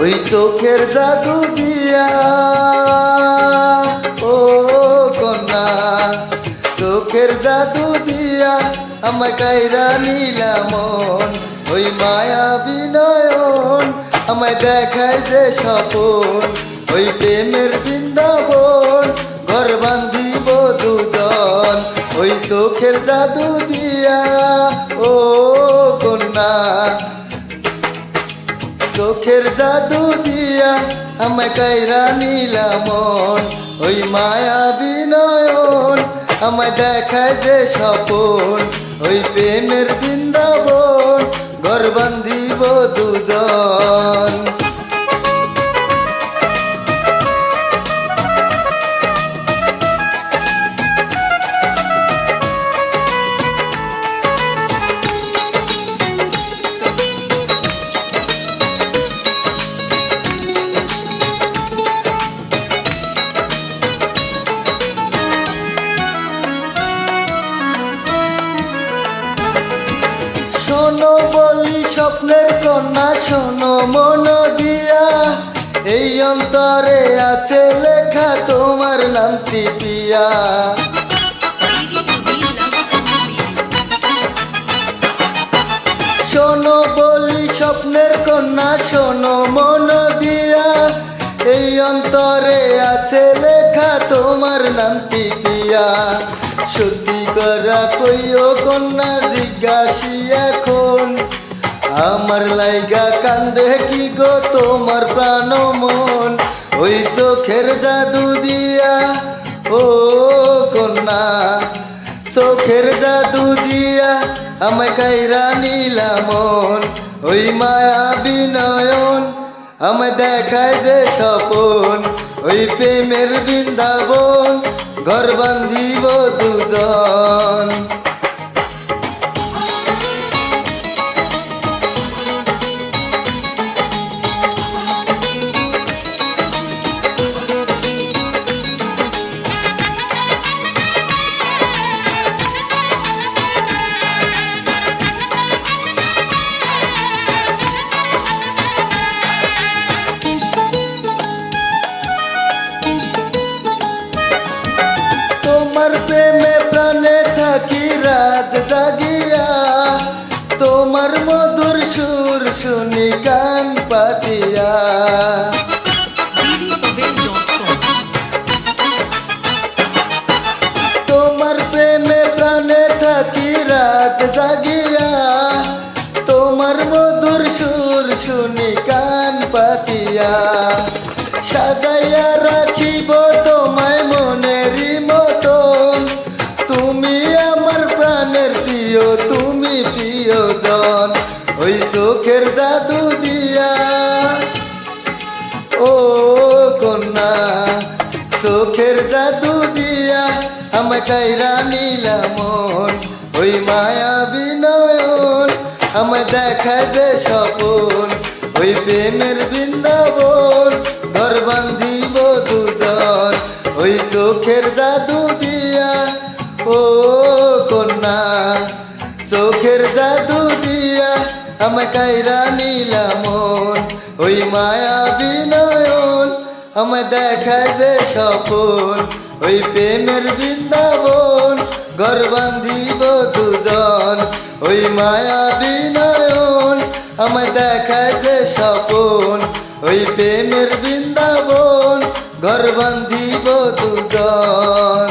ওই চোখের জাদু দিয়া। ও কন্যা, চোখের জাদু দিয়া আমায় কাইরা নিলা মন। ওই মায়া বিনয়ন আমায় দেখায় যে স্বপন। ওই প্রেমের বৃন্দাবন ঘর বান্ধিব দুজন। ওই চোখের জাদু দিয়া, ও কন্যা চোখের জাদু দিয়া আমায় কাইরা নিলা মন। ওই মায়া বিনয়ন আমায় দেখায় যে সপন ওই প্রেমের বৃন্দাবন ঘর বান্ধিব দুজন। শোনো বলি, স্বপ্নের কন্যা শোনো মন দিয়া। এই অন্তরে আছে লেখা, তোমার নামটি পিয়া শোনো বলি, স্বপ্নের কন্যা শোনো মন দিয়া। এই অন্তরে আছে লেখা, তোমার নামটি পিয়া? সত্যি করা কইও কন্যা, জিজ্ঞাসি এখন। আমার লাইগা কান্দে কি গো তোমার প্রাণ মন? ওই চোখের জাদু দিয়া, ও কন্যা, চোখের জাদু দিয়া আমায় কাইরা নিলা মন। ওই মায়া বিনয়ন আমায় দেখায় যে স্বপন ওই প্রেমের বৃন্দাবন ঘর বান্ধিব দুজন। তোমার মধুর সুর শুনি কান পাতিয়া। তোমার প্রেমে প্রাণে থাকি রাত জাগিয়া। তোমার মধুর সুর শুনি কান পাতিয়া। সাজাইয়া রাখিব তোমায় মনেরই মতন প্রিয়, তুমি প্রিয়জন, ওই চোখের জাদু দিয়া। ও কন্যা, চোখের জাদু দিয়া আমায় কাইরা নিলা মন, ওই মায়া বিনয়ন, আমায় দেখা যে স্বপন, ওই প্রেমের বৃন্দাবন, ঘর বান্ধিব দুজন, ওই চোখের জাদু দিয়া। ও কন্যা, চোখের জাদু দিয়া আমায় কাইরা নিলা মন। ওই মায়া বিনয়ন আমায় দেখায় যে স্বপন ওই প্রেমের বৃন্দাবন ঘর দুজন। ওই মায়া বিনয়ন আমায় দেখায় যে স্বপন ওই প্রেমের বৃন্দাবন ঘর বান্ধিব দুজন।